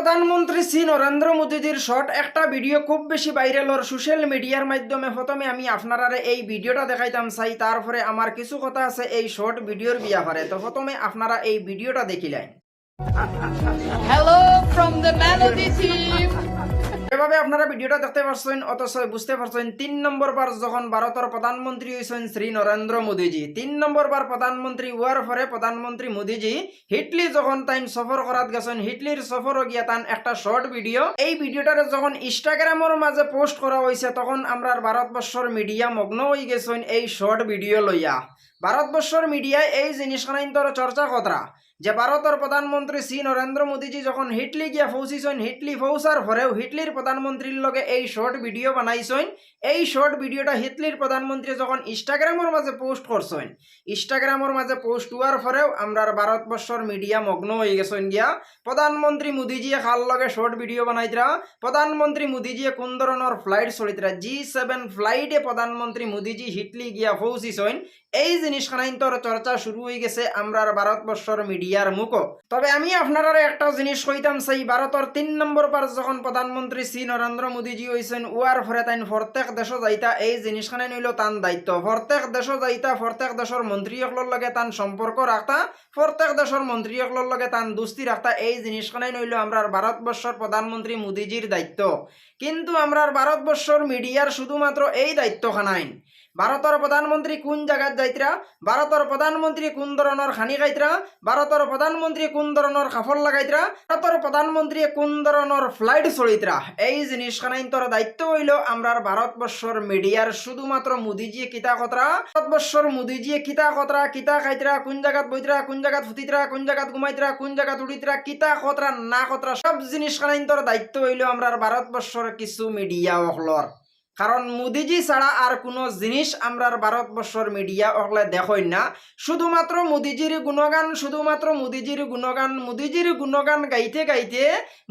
প্রধানমন্ত্রী শ্রী নরেন্দ্র মোদীজির শর্ট একটা ভিডিও খুব বেশি ভাইরাল ওর সোশ্যাল মিডিয়ার মাধ্যমে। প্রথমে আমি আপনারা এই ভিডিওটা দেখাইতাম চাই, তারপরে আমার কিছু কথা আছে এই শর্ট ভিডিওর বিয়া করে তো প্রথমে আপনারা এই ভিডিওটা দেখিলেন। Hello from the melody team. এভাবে আপনারা ভিডিওটা দেখতে পারছেন, অথচ বুঝতে পারছেন, তিন নম্বর বার যখন ভারতের প্রধানমন্ত্রী হয়েছেন শ্রী নরেন্দ্র মোদীজি, তিন নম্বর বার প্রধানমন্ত্রী হওয়ার পরে প্রধানমন্ত্রী মোদীজি হিটলি যখন তাইন সফর করাত গেছেন হিটলির সফরও গিয়া তান একটা শর্ট ভিডিও এই ভিডিওটারে যখন ইনস্টাগ্রামের মাঝে পোস্ট করা হয়েছে তখন আমরা ভারতবর্ষর মিডিয়া মগ্ন হয়ে গেছেন এই শর্ট ভিডিও লইয়া ভারতবর্ষর মিডিয়ায় এই জিনিসখানাইন্তর চর্চা কতরা যে ভারতের প্রধানমন্ত্রী শ্রী নরেন্দ্র মোদীজি যখন হিটলি গিয়া পৌঁছিছেন হিটলি পৌঁছার পরেও হিটলির প্রধানমন্ত্রীর লগে এই শর্ট ভিডিও বানাইছেন এই শর্ট ভিডিওটা হিটলির প্রধানমন্ত্রী যখন ইনস্টাগ্রামের মাঝে পোস্ট করছেন ইনস্টাগ্রামের মাঝে পোস্ট হওয়ার পরেও আমরা ভারতবর্ষর মিডিয়া মগ্ন হয়ে গেছেন গিয়া। প্রধানমন্ত্রী মোদীজিয়ে খাল লগে শর্ট ভিডিও বানাইতরা প্রধানমন্ত্রী মোদীজিয়ে কোন ধরনের ফ্লাইট চলিতরা জি সেভেন ফ্লাইটে প্রধানমন্ত্রী মোদীজি হিটলি গিয়া পৌঁছিছেন এই জিনিসখানাইন্তর চর্চা শুরু হয়ে গেছে আমরার ভারতবর্ষর মিডিয়ার মুখ। তবে আমি আপনারা একটা জিনিস কইতাম, সেই ভারতের তিন নম্বর বার যখন প্রধানমন্ত্রী শ্রী নরেন্দ্র মোদীজি হয়েছেন উয়ার ফরে তাইন প্রত্যেক দেশ যাইতা, এই জিনিসখানে নিল তান দায়িত্ব। প্রত্যেক দেশ যাইতা প্রত্যেক দেশের মন্ত্রীসকলের লগে তান সম্পর্ক রাখতা প্রত্যেক দেশের মন্ত্রীসকলের লগে তান দুস্তি রাখতা, এই জিনিসখানে নইল আমরার ভারতবর্ষর প্রধানমন্ত্রী মোদীজির দায়িত্ব। কিন্তু আমরার ভারতবর্ষর মিডিয়ার শুধুমাত্র এই দায়িত্বখানাইন ভারতের প্রধানমন্ত্রী কোন জায়গাত যাইতরা? ভারতের প্রধানমন্ত্রী কোন ধরনের খানি খাইতরা? ভারতের প্রধানমন্ত্রী কোন ধরনের কাপড় লাগাইতরা? ভারতের প্রধানমন্ত্রী কোন ধরনের ফ্লাইট চলিতরা? এই জিনিসখানাইন্তর দায়িত্ব হইল আমরার ভারতবর্ষর মিডিয়ার শুধুমাত্র মোদিজি কিতা কতরা ভারতবর্ষর মোদিজি কিতা কতরা কিতা খাইতরা? কোন জায়গাত বইতরা? কোন জায়গাত ফুটিতরা কোন জায়গাত ঘুমাইতরা? কোন জায়গাত উড়িতরা? কিতা কতরা না কতরা সব জিনিসখানাইন্তর দায়িত্ব হইল আমরার ভারতবর্ষর কিছু মিডিয়া অহলর কারণ মোদিজি ছাড়া আর কোনো জিনিস আমরার ভারতবর্ষর মিডিয়া অকলে দেখই না। শুধুমাত্র মোদিজির গুণগান, শুধুমাত্র মোদিজির গুণগান মোদিজির গুণগান গাইতে গাইতে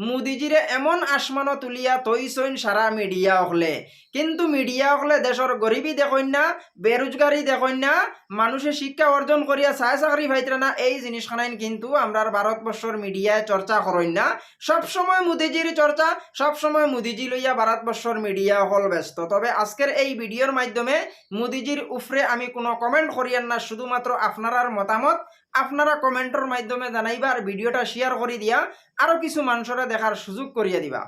মোদিজিরে এমন আসমানো তুলিয়া তৈছইন সারা মিডিয়া অকলে কিন্তু মিডিয়া অকলে দেশের গরিবী দেখই না বেরোজগারি দেখই না মানুষে শিক্ষা অর্জন করিয়া চায় চাকরি পাইতরা না, এই জিনিসখানাইন কিন্তু আমরার ভারতবর্ষর মিডিয়ায় চর্চা করেন না। সবসময় মোদিজির চর্চা, সবসময় মোদিজি লইয়া ভারতবর্ষর মিডিয়া হল ব্যস্ত। তবে আজকের এই ভিডিওর মাধ্যমে মোদিজির উফরে আমি কোনো কমেন্ট করিয়ান না, শুধুমাত্র আপনারার মতামত। আপনারা কমেন্টের মাধ্যমে জানাইবা আর ভিডিওটা শেয়ার করে দিয়া। আরও কিছু মানুষরা দেখার সুযোগ করিয়া দিবা।